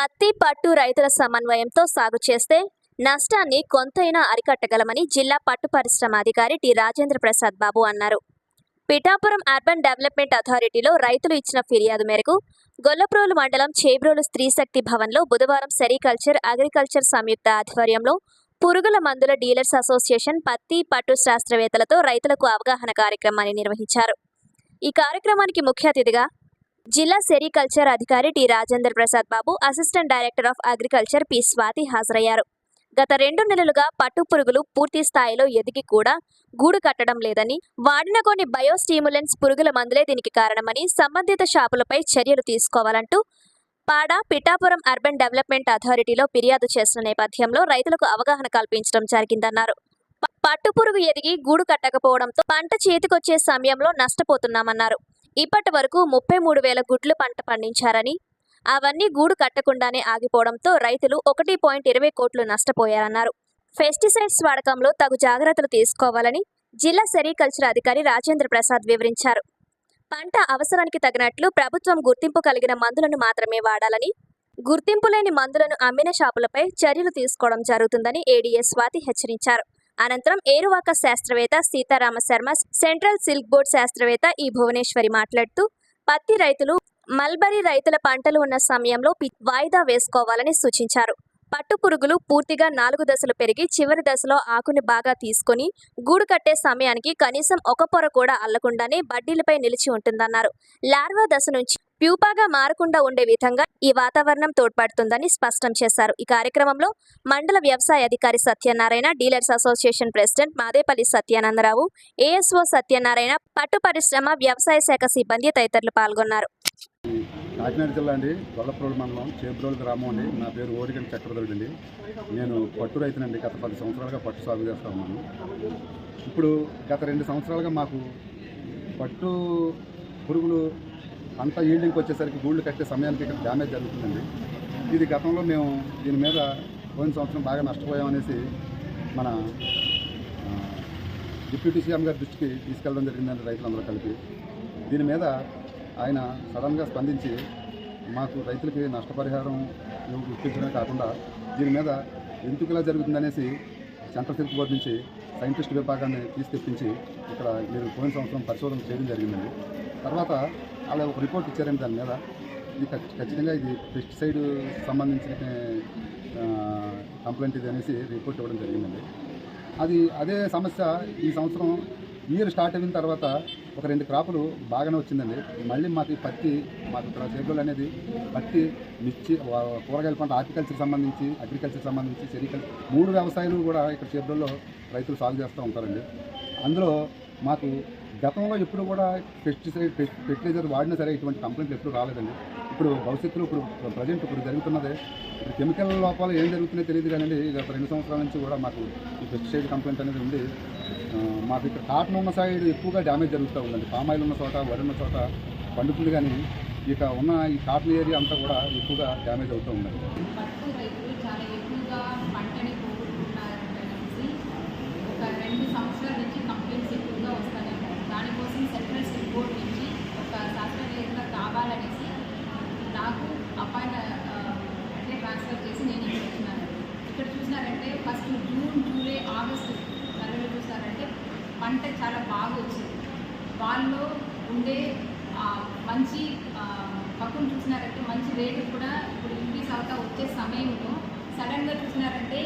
పత్తి పట్టు రైతుల సమన్వయంతో సాగు చేస్తే నష్టాన్ని కొంతైనా అరికట్టగలమని జిల్లా పట్టు పరిశ్రమ అధికారి టి. రాజేంద్ర ప్రసాద్ బాబు అన్నారు. పిఠాపురం అర్బన్ డెవలప్మెంట్ అథారిటీలో రైతులు ఇచ్చిన ఫిర్యాదు మేరకు గొల్లప్రోలు మండలం చేబ్రోలు స్త్రీ శక్తి భవన్లో బుధవారం సెరికల్చర్ అగ్రికల్చర్ సంయుక్త ఆధ్వర్యంలో పురుగుల మందుల డీలర్స్ అసోసియేషన్ పత్తి పట్టు శాస్త్రవేత్తలతో రైతులకు అవగాహన కార్యక్రమాన్ని నిర్వహించారు. ఈ కార్యక్రమానికి ముఖ్య అతిథిగా జిల్లా సెరికల్చర్ అధికారి T Rajendra Prasad Babu assistant director of agriculture P Swathi హాజరయ్యారు. గత రెండు నెలలుగా పట్టు పురుగులు పూర్తి స్థాయిలో ఎదిగి కూడా గూడు కట్టడం లేదని వాడిన కొన్ని బయోస్టిమ్యులెంట్స్ పురుగుల మందులే దీనికి కారణమని సంబంధిత షాపులపై చర్యలు తీసుకోవాలంటూ పాడ పిఠాపురం అర్బన్ డెవలప్మెంట్ అథారిటీలో ఫిర్యాదు చేసిన నేపథ్యంలో రైతులకు అవగాహన కల్పించడం జరిగిందన్నారు. పట్టుపురుగు పట్టు పురుగు ఎదిగి గూడు కట్టకపోవడంతో పంట చేతికొచ్చే సమయంలో నష్టపోతున్నామన్నారు. ఇప్పటి వరకు ముప్పై మూడు వేల గుడ్లు పంట పండించారని అవన్నీ గూడు కట్టకుండానే ఆగిపోవడంతో రైతులు ఒకటి పాయింట్ ఇరవై కోట్లు నష్టపోయారన్నారు. పెస్టిసైడ్స్ వాడకంలో తగు జాగ్రత్తలు తీసుకోవాలని జిల్లా సెరికల్చర్ అధికారి రాజేంద్ర ప్రసాద్ వివరించారు. పంట అవసరానికి తగినట్లు ప్రభుత్వం గుర్తింపు కలిగిన మందులను మాత్రమే వాడాలని గుర్తింపు లేని మందులను అమ్మిన షాపులపై చర్యలు తీసుకోవడం జరుగుతుందని ఏడీఎస్ స్వాతి హెచ్చరించారు. అనంతరం ఏరువాక శాస్త్రవేత్త Seetharama Sharma central silk board శాస్త్రవేత్త ఈ భువనేశ్వరి మాట్లాడుతూ పత్తి రైతులు మల్బరీ రైతుల పంటలు ఉన్న సమయంలో వాయిదా వేసుకోవాలని సూచించారు. పట్టు పురుగులు పూర్తిగా నాలుగు దశలు పెరిగి చివరి దశలో ఆకుని బాగా తీసుకొని గూడు కట్టే సమయానికి కనీసం ఒక పొర కూడా అల్లకుండానే బడ్డీలపై నిలిచి ఉంటుందన్నారు. లార్వా దశ నుంచి ప్యూపాగా మారకుండా ఉండే విధంగా ఈ వాతావరణం తోడ్పడుతుందని స్పష్టం చేశారు. ఈ కార్యక్రమంలో మండల వ్యవసాయ అధికారి Satyanarayana dealers association president Madepalli Satyanandarao ASO Satyanarayana పట్టు పరిశ్రమ వ్యవసాయ శాఖ సిబ్బంది తదితరులు పాల్గొన్నారు. కాకినాడ జిల్లా అండి గొల్లప్రోలు మండలం చేబ్రోలు గ్రామం అండి. నా పేరు ఓడిగంటి చక్రధరుడు అండి. నేను పట్టు రైతునండి. గత పది సంవత్సరాలుగా పట్టు సాగు చేస్తా ఉన్నాను. ఇప్పుడు గత రెండు సంవత్సరాలుగా మాకు పట్టు పురుగులు పంట ఈల్డింగ్కి వచ్చేసరికి గూళ్ళు కట్టే సమయానికి ఇక్కడ డ్యామేజ్ జరుగుతుందండి. ఇది గతంలో మేము దీని మీద పోయిన సంవత్సరం బాగా నష్టపోయామనేసి మన డిప్యూటీ సీఎం గారి దృష్టికి తీసుకెళ్ళడం జరిగిందండి రైతులందరూ కలిపి. దీని మీద ఆయన సడన్గా స్పందించి మాకు రైతులకి నష్టపరిహారం ఇప్పించడమే కాకుండా దీని మీద ఎందుకు ఇలా జరుగుతుందనేసి సెంట్రల్ సిల్క్ బోర్డు నుంచి సైంటిస్ట్ విభాగాన్ని తీసుకెప్పించి ఇక్కడ మీరు పోయిన సంవత్సరం పరిశోధన చేయడం జరిగిందండి. తర్వాత అలా ఒక రిపోర్ట్ ఇచ్చారండి దాని మీద. ఇది ఖచ్చితంగా ఇది పెస్టిసైడ్ సంబంధించిన కంప్లైంట్ ఇది అనేసి రిపోర్ట్ ఇవ్వడం జరిగిందండి. అది అదే సమస్య ఈ సంవత్సరం ఇయర్ స్టార్ట్ అయిన తర్వాత ఒక రెండు క్రాపులు బాగానే వచ్చిందండి. మళ్ళీ మాకు ఈ పత్తి మాకు ఇక్కడ చేపలు అనేది పత్తి మిర్చి కూరగాయల పంట హార్టికల్చర్ సంబంధించి అగ్రికల్చర్ సంబంధించి సెరికల్చర్ మూడు వ్యవసాయాలు కూడా ఇక్కడ చేతుల్లో రైతులు సాగు చేస్తూ ఉంటారండి. అందులో మాకు గతంలో ఎప్పుడు కూడా పెస్టిసైడ్ ఫెర్టిలైజర్ వాడినా సరే ఇటువంటి కంప్లైంట్లు ఎప్పుడు రాలేదండి. ఇప్పుడు భవిష్యత్తులో ఇప్పుడు ప్రజెంట్ ఇప్పుడు జరుగుతున్నదే ఇప్పుడు కెమికల్ లోపాలు ఏం జరుగుతున్నాయో తెలియదు కానీ గత రెండు సంవత్సరాల నుంచి కూడా మాకు ఈ పెస్టిసైడ్ కంప్లైంట్ అనేది ఉంది. మాకు ఇక్కడ కాటన్ ఉన్న సైడ్ ఎక్కువగా డ్యామేజ్ జరుగుతూ ఉందండి. పామాయిల్ ఉన్న చోట వరి ఉన్న చోట పండుతుంది కానీ ఇక ఉన్న ఈ కాటన్ ఏరియా అంతా కూడా ఎక్కువగా డ్యామేజ్ అవుతూ ఉందండి. రెండు సంవత్సరాల నుంచి కంప్లైంట్స్ ఎక్కువగా వస్తాయి దానికోసం సెంట్రల్ స్టేట్ బోర్డ్ నుంచి పంట చాలా బాగా వచ్చింది. వాళ్ళు ఉండే మంచి పక్కన చూసినారంటే మంచి రేటు కూడా ఇప్పుడు ఇంక్రీస్ అవుతా వచ్చే సమయంలో సడన్గా చూసినారంటే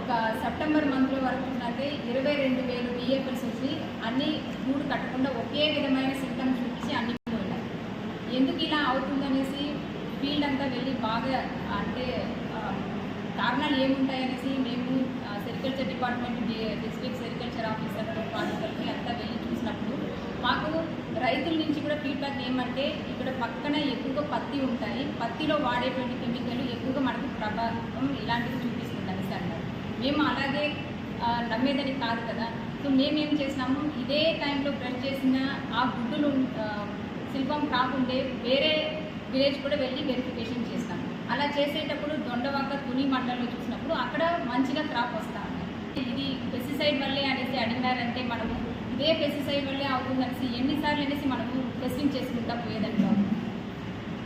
ఒక సెప్టెంబర్ మంత్లో వరకు చూసినారంటే ఇరవై రెండు వేలు డిఏపల్స్ వచ్చి అన్ని మూడు కట్టకుండా ఒకే విధమైన సిమ్టమ్స్ చూపించి అన్ని పోయినాయి. ఎందుకు ఇలా అవుతుందనేసి ఫీల్డ్ అంతా వెళ్ళి బాగా అంటే కారణాలు ఏముంటాయనేసి మేము agriculture department district sericulture officer వాళ్ళకి అంతా వెళ్ళి చూసినప్పుడు మాకు రైతుల నుంచి కూడా ఫీడ్బ్యాక్ ఏమంటే ఇక్కడ పక్కన ఎక్కువగా పత్తి ఉంటాయి. పత్తిలో వాడేటువంటి కెమికల్ ఎక్కువగా మనకు ప్రభావం ఇలాంటివి చూపిస్తుంటాయి సార్. మేము అలాగే నమ్మేదని కాదు కదా. సో మేమేం చేసినాము? ఇదే టైంలో బ్లడ్ చేసిన ఆ గుడ్డులు శిల్పం కాకుండే వేరే విలేజ్ కూడా వెళ్ళి వెరిఫికేషన్ చేస్తాం అలా చేసేటప్పుడు దొండవాక తుని మండలంలో చూసినప్పుడు అక్కడ మంచిగా క్రాప్ వస్తాం ఇది పెస్టిసైడ్ వల్లే అనేసి అడిగినారంటే మనము ఇదే పెస్టిసైడ్ వల్లే అవుతుందనేసి ఎన్నిసార్లు అనేసి మనము టెస్టింగ్ చేసుకుంటా పోయేదంటాం.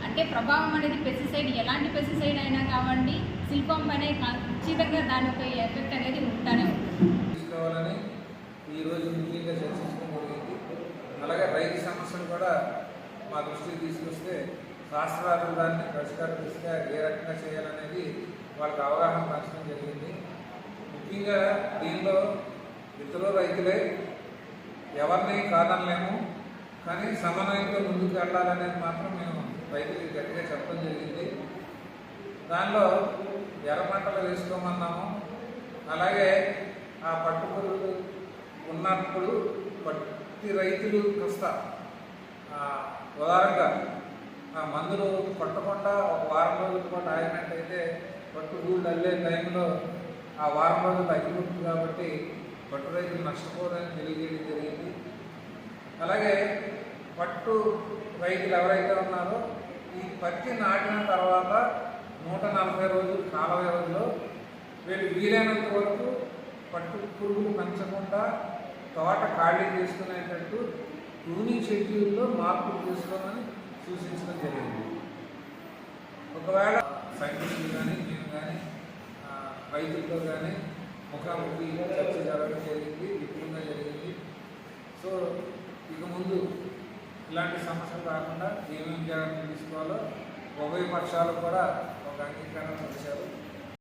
అంటే ప్రభావం అనేది పెస్టిసైడ్ ఎలాంటి పెస్టిసైడ్ అయినా కావండి శిల్పం పైన ఖచ్చితంగా దాని యొక్క ఎఫెక్ట్ అనేది ఉంటానే ఉంటుంది. తీసుకోవాలని ఈరోజు ముఖ్యంగా చర్చించడం జరిగింది. అలాగే రైతు సమస్యలు కూడా మా దృష్టికి తీసుకొస్తే శాస్త్రవేత్తలు దాన్ని పరిష్కార దృష్ట్యా ఏ రకంగా చేయాలనేది వాళ్ళకి అవగాహన పంచడం జరిగింది. ముఖ్యంగా దీనిలో ఇతరు రైతులే ఎవరిని కాదనలేము కానీ సమన్వయంతో ముందుకు వెళ్ళాలనేది మాత్రం మేము రైతులకి గట్టిగా చెప్పడం జరిగింది. దానిలో ఎర్ర పంటలు వేసుకోమన్నాము. అలాగే ఆ పట్టుపురుగులు ఉన్నప్పుడు పట్టి రైతులు కాస్త ఉదాహరణగా ఆ మందులు కొట్టకుండా ఒక వారం రోజులు పాటు ఆగినట్టయితే పట్టు అల్లే టైంలో ఆ వారం రోజులు తగ్గిపోతుంది కాబట్టి పట్టు రైతులు నష్టపోదని తెలియజేయడం జరిగింది. అలాగే పట్టు రైతులు ఎవరైతే ఉన్నారో ఈ పత్తి నాటిన తర్వాత నూట నలభై రోజులు కాల వ్యవధిలో వీళ్ళు వీలైనంత వరకు పట్టు పురుగులు పెంచకుండా తోట ఖాళీ చేసుకునేటట్టు యూనింగ్ షెడ్యూల్లో మార్పులు చేసుకోమని సూచించడం జరిగింది. ఒకవేళ సైంటిస్టులు కానీ మేము కానీ రైతులతో కానీ ముఖాముఖి చర్చ జరగడం జరిగింది విపులంగా జరిగింది. సో ఇక ముందు ఇలాంటి సమస్యలు రాకుండా ఏమేమి జాగ్రత్తలు తీసుకోవాలో ఉభయ పక్షాలు కూడా ఒక అంగీకారం వచ్చారు